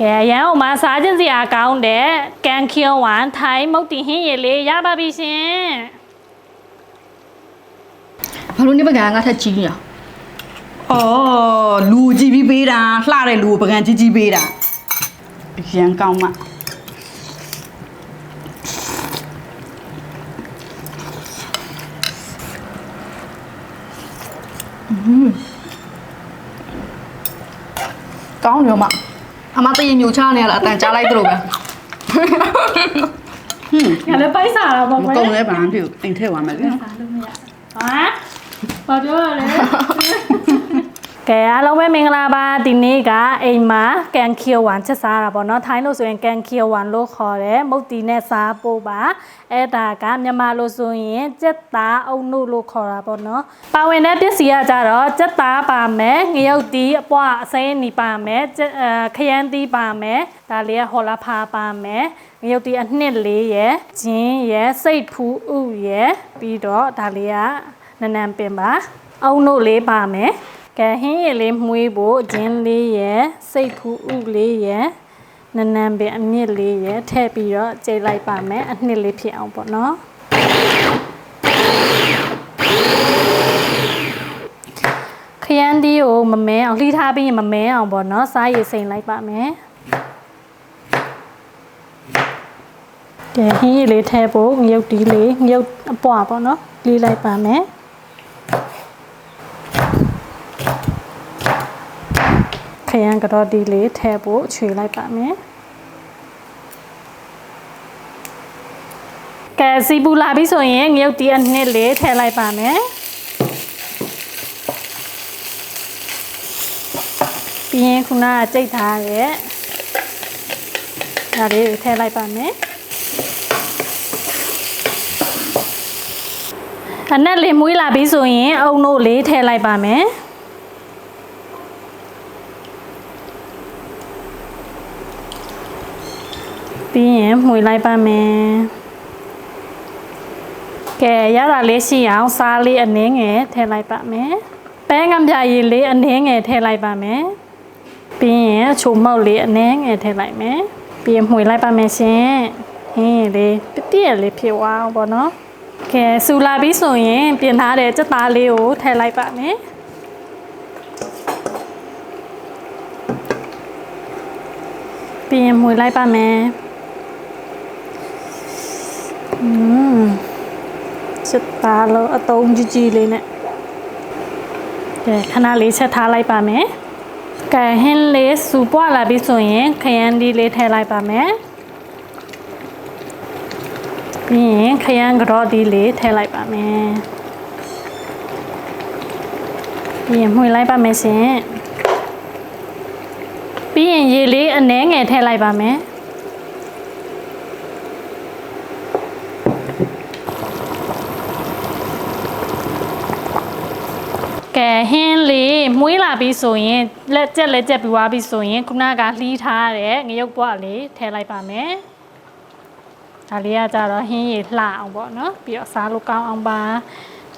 ကဲရန်အောင်မှာစားခြင်းစရာကောင်းတဲ့ကန်ခီယွန်ဝမ်ထိုင်းမုတ်တီဟင်းရည်လေးရပါပြီရှင်ဘာလို့နေပကံငါထက်ကြီးနေရ။အော်လူကြည့်ပြီးပေးတာလှတဲ့လူကိုပကံကြီးကြီးပေးတာ။ရန်ကောင်းမှကောင်းတယ်မ အမတရင်မျိုးချနေရလားအတန်ကြားလိုက်သလိုပဲဟွန်းငါလည်းပိုက်စားတာပေါ့မကွယ်ကုံလဲဘာမှမဖြစ်ဘူးအိမ်ထဲသွားမယ်လေ စားလို့မရဟာဘာပြောရလဲ ကဲအားလုံးပဲမင်္ဂလာပါဒီနေ့ကအိမ်မှာကန်ခီယွန်ချက်စားတာပေါ့နော်ထိုင်းလို့ဆိုရင်ကန်ခီယွန်လို့ခေါ်တယ်မုတ်တီနဲ့စားပို့ပါအဲ့ဒါကမြန်မာလို့ဆိုရင်စက်သားအုံနုလို့ခေါ်တာပေါ့နော်ပါဝင်တဲ့ပစ္စည်းကကြတော့စက်သားပါမယ်ငရုတ်တီးအပွားအစိမ်းနီပါမယ်စက်အဲခရမ်းတီးပါမယ်ဒါလေးကဟော်လာဖာပါမယ်ငရုတ်တီးအနှစ်လေးရယ်ဂျင်းရယ်စိတ်ဖူးဥရယ်ပြီးတော့ဒါလေးကနနန်ပင်ပါအုံနုလေးပါမယ် ကဲဟင်းရည်လေးမှုေးဖို့ဂျင်းလေးရယ်စိတ်ဖူးဥလေးရယ်နနန်ပင်အမြင့်လေးရယ်ထည့်ပြီးတော့ကြိတ်လိုက်ပါမယ်အနှစ်လေးဖြစ်အောင်ပေါ့နော်ခရမ်းတီးကိုမမဲအောင်လှီးထားပြီးရင်မမဲအောင်ပေါ့နော်စားရည်စိန်လိုက်ပါမယ်ကဲဟင်းရည်လေးထည့်ဖို့ငရုတ်တီးလေးငရုတ်အပွားပေါ့နော်လှီးလိုက်ပါမယ် ခရမ်းကတော့တီးလေးထည့်ဖို့ခြွေလိုက်ပါမယ်ကဲစီပူလာပြီဆိုရင်ငရုတ်တီးအနှစ်လေးထည့်လိုက်ပါမယ်ပြီးရင်ခုနကကြိတ်ထားရဲ့ဒါလေးကိုထည့်လိုက်ပါမယ်အနက်လေးမွေးလာပြီဆိုရင်အုံတို့လေးထည့်လိုက်ပါမယ် ပြီးရင်မှွေလိုက်ပါမယ်ကဲရတာလေးရှိအောင်စားလေးအနည်းငယ်ထည့်လိုက်ပါမယ်ပဲငပြရည်လေးအနည်းငယ်ထည့်လိုက်ပါမယ်ပြီးရင်ချိုမောက်လေးအနှဲငယ်ထည့်လိုက်မယ်ပြီးရင်မှွေလိုက်ပါမယ်ရှင်ဟင်းလေးပြည့်ပြည့်လေးဖြစ်သွားအောင်ပေါ့နော်ကဲစူလာပြီးဆိုရင်ပြင်ထားတဲ့စက်သားလေးကိုထည့်လိုက်ပါမယ်ပြီးရင်မှွေလိုက်ပါမယ် อืมစက်သားလို့အတုံးကြီးကြီးလေးနဲ့ကဲခဏလေးချက်ထားလိုက်ပါမယ်ကဲဟင်းလေးစူပွားလာပြီဆိုရင်ခရမ်းဒီလေးထည့်လိုက်ပါမယ်ပြီးရင်ခရမ်းကြောဒီလေးထည့်လိုက်ပါမယ်ပြီးရင်မှွေလိုက်ပါမယ်ရှင်ပြီးရင်ရေလေးအနှဲငယ်ထည့်လိုက်ပါမယ် ကဲဟင်းလေးမွေးလာပြီဆိုရင်လက်ကြက်လက်ကြက်ပြီးွားပြီဆိုရင်ခုနကလှီးထားတဲ့ငရုတ်ပွားလေးထည့်လိုက်ပါမယ်ဒါလေးကကြတော့ဟင်းရည်လှအောင်ပေါ့နော်ပြီးတော့စားလို့ကောင်းအောင်ပါ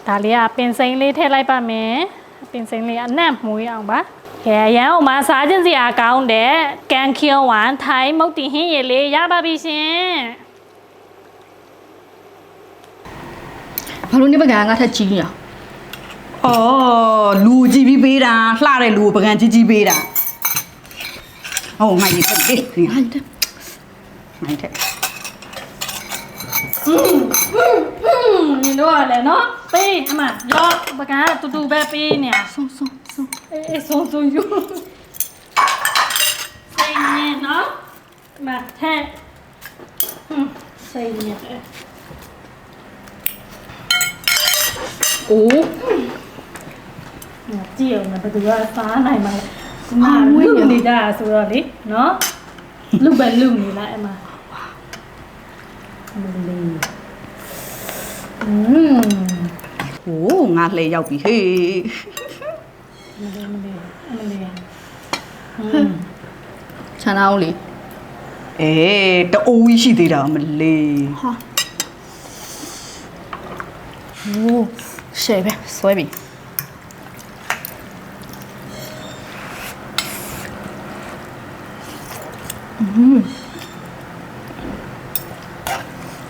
ဒါလေးကပင်စိမ်းလေးထည့်လိုက်ပါမယ်ပင်စိမ်းလေးအနံ့မွေးအောင်ပါကဲရန်အောင်မှာစားခြင်းစရာကောင်းတဲ့ကန်ခီယွန်ဝမ်ထိုင်းမုတ်တီဟင်းရည်လေးရပါပြီရှင်ဘာလို့နေပကံငါထက်ကြီးနေရ။ ။အော်လူကြည့်ပြီးပေးတာလှတဲ့လူကိုပကံကြည့်ကြည့်ပေးတာ။ဟုတ်ငါရေတက်ပေး။ငါရေတက်။ငါရေတက်။ဟွန်းဟွန်းဟွန်းညီတို့ကလည်းနော်ပေးအမရောပကံကတူတူပဲပေးနေရ။ဆုံးဆုံးဆုံး။အေးဆုံးဆုံးယူ။ဆိုင်နေနော်။မထက်။ဟွန်းဆိုင်နေ။အိုး ကြည့်အောင်ဘယ်သူကစားနိုင်မှာလဲမာဝင်းနေကြဆိုတော့လေနော်လူပဲလူနေလားအမမလေးอืม ။ဟိုးငါလှဲရောက်ပြီဟေး မလေးမလေးအမလေး ခြံသားဦးလေ ။အေးတအိုးကြီးရှိသေးတာမလေး ဟာโอ้ရှယ်ပဲဆွဲပြီ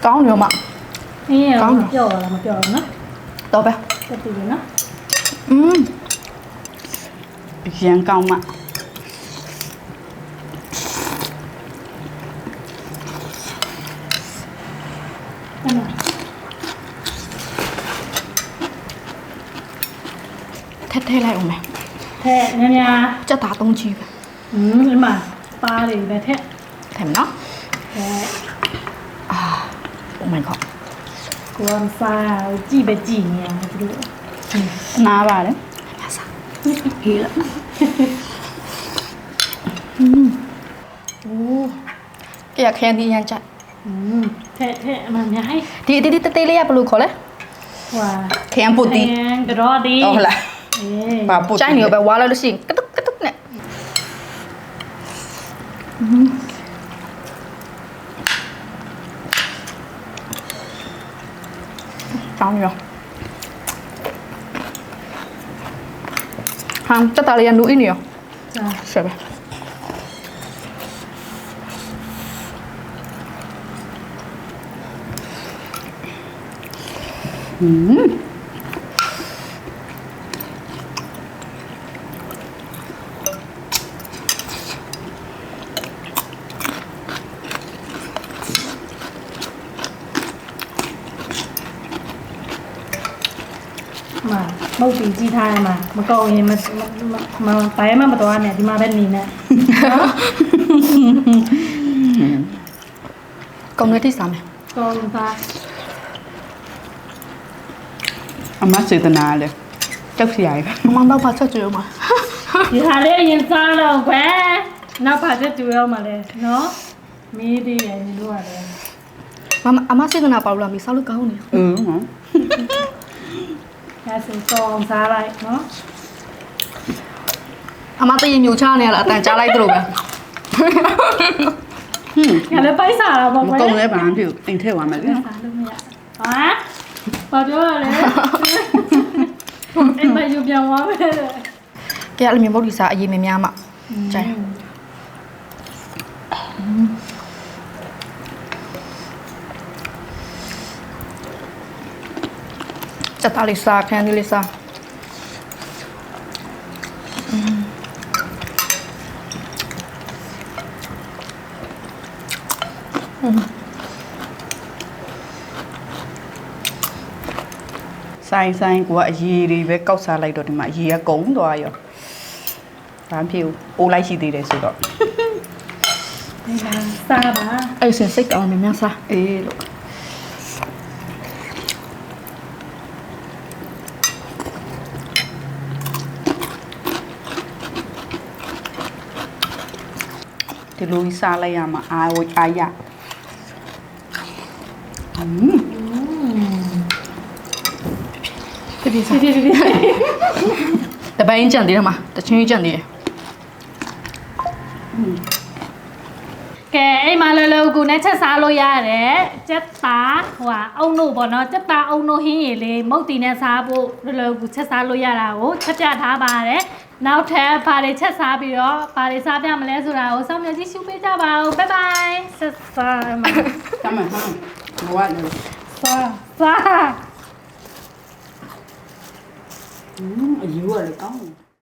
ကောင်းတယ်မအင်းရောကောင်းမတယ်ပြော့လားမပြော့ဘူးနော်တော့ပဲတက်တူရနော်อืมရန်ကောင်းမှအဲ့မှာထက်ထဲလို က်အောင်မယ် ထဲများများ ကြက်သားသုံးချီပဲ อืมဒီမှာပါးတွေပဲထဲ ထဲမနော် ထဲ Oh my god ကိုကမစားဘူးကြည့်ပဲကြည့်နေရတယ်သူတို့ နားပါလေ ညစား ဟေးလား โอ้ကရခရမ်းဒီရန်ကြိုက် อืมထဲထဲအမှအများကြီး ဒီအသေးသေးသေးလေးရဘယ်လိုခေါ်လဲ ဟွာ ခရမ်းပုတ်တီ န်ကြောဒီ ဟုတ်လား အေး ပါပုတ် ကြိုက်နေရောပဲဝါလိုက်လို့ရှိရင်ကတု ဟမ်တက်တာလေးရနူအင်းနေရော စာ ဆက်ပဲ မှာမုတ်တီကြည့်ထားရမှာမကောင်းရင်မမမဘယ်မှမတော်နဲ့ဒီမှာပဲနေနဲ့ကောင်းနေတိစားမယ်ကောင်းသားအမစေတနာလေကြောက်စရာပဲအမတော့ပါချက်ကြွေးမှာဒီဟာလေးအရင်စားတော့ကွယ်နောက်ပါချက်တူရောက်မှာလဲနော်မီးသေးရနေလို့ရတယ်မမအမစေတနာပါလို့လားမီစားလို့ကောင်းနေอือဟမ် ဒါဆိုကောင်းစားလိုက်နော်အမတရင်မြူချနေရလားအတန်ကြားလိုက်သလိုပဲငါလည်းပိုက်စားတာပေါ့မကွယ်ကုံလဲဘာမှမဖြစ်ဘူးအိမ်ထဲဝင်မယ်လေစားလို့မရဟာဘာပြောရလဲအိမ်မယူပြန်သွားမယ်ကဲအဲ့လိုမျိုးမဟုတ်ဒီစားအရေးမများမှကြိုက်စက်သားလေးစားခန်းလေးစားဆိုင် ဆိုင်ကိုကအရေးတွေပဲကောက်စားလိုက်တော့ဒီမှာအရေးကကုန်းသွားရောဘာမှမဖြစ်ဘူးအိုးလိုက်ရှိသေးတယ်ဆိုတော့ဒီမှာစားပါအဲ့စင်စိတ်အောင်များများစား အေးလို့ ဒီလိုကြီးစားလိုက်ရမှာအာဝအာရอืมဖြစ်ဖြစ်စားဖြည်းဖြည်းဖြည်းဖြည်းတပိုင်းကြံသေးတယ်မှာတချင်းကြံသေးတယ် ကဲအိမ်မှာလောလောကူနဲ့ချက်စားလို့ရတယ်စက်သားဟိုဟာအုံတို့ပေါ့နော်စက်သားအုံတို့ဟင်းရည်လေးမုတ်တီနဲ့စားဖို့လောလောကူချက်စားလို့ရတာကိုချက်ပြထားပါတယ်နောက်ထပ်ဘာတွေချက်စားပြီးတော့ဘာတွေစားပြမလဲဆိုတာကိုစောင့်မျှော်ကြည့်ရှုပေးကြပါဦးဘိုင်ဘိုင်ဆက်စားမှာတမ်းမှန်မှန်မဝတ်လို့စားစားอืมအယူကလည်းကောင်းတယ်